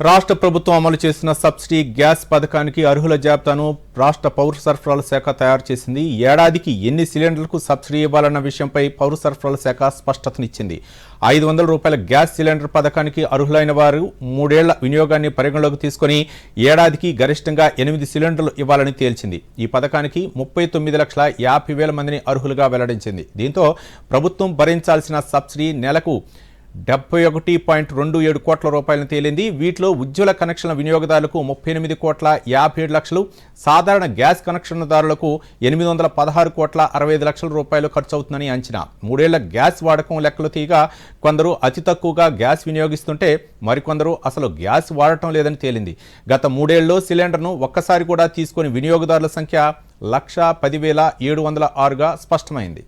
రాష్ట్ర ప్రభుత్వం అమలు చేసిన సబ్సిడీ గ్యాస్ పథకానికి అర్హుల జాబితాను రాష్ట్ర పౌర సరఫరాల శాఖ తయారు చేసింది. ఏడాదికి ఎన్ని సిలిండర్లకు సబ్సిడీ ఇవ్వాలన్న విషయంపై పౌర సరఫరాల శాఖ స్పష్టతనిచ్చింది. ఐదు వందల రూపాయల గ్యాస్ సిలిండర్ పథకానికి అర్హులైన వారు మూడేళ్ళ వినియోగాన్ని పరిగణలోకి తీసుకొని ఏడాదికి గరిష్టంగా ఎనిమిది సిలిండర్లు ఇవ్వాలని తేల్చింది. ఈ పథకానికి ముప్పై తొమ్మిది లక్షల యాభై వేల మందిని అర్హులుగా వెల్లడించింది. దీంతో ప్రభుత్వం భరించాల్సిన సబ్సిడీ నెలకు డెబ్బై ఒకటి పాయింట్ రెండు ఏడు కోట్ల రూపాయలను తేలింది. వీటిలో ఉజ్వల కనెక్షన్ల వినియోగదారులకు ముప్పై ఎనిమిది కోట్ల యాభై ఏడు లక్షలు సాధారణ గ్యాస్ కనెక్షన్దారులకు ఎనిమిది వందల పదహారు కోట్ల అరవై ఐదు లక్షల రూపాయలు ఖర్చు అవుతుందని అంచనా. మూడేళ్ళ గ్యాస్ వాడకం లెక్కలు తీయగా కొందరు అతి తక్కువగా గ్యాస్ వినియోగిస్తుంటే మరికొందరు అసలు గ్యాస్ వాడటం లేదని తేలింది. గత మూడేళ్ళలో సిలిండర్ను ఒక్కసారి కూడా తీసుకొని వినియోగదారుల సంఖ్య లక్ష పదివేల ఏడు వందల ఆరుగా స్పష్టమైంది.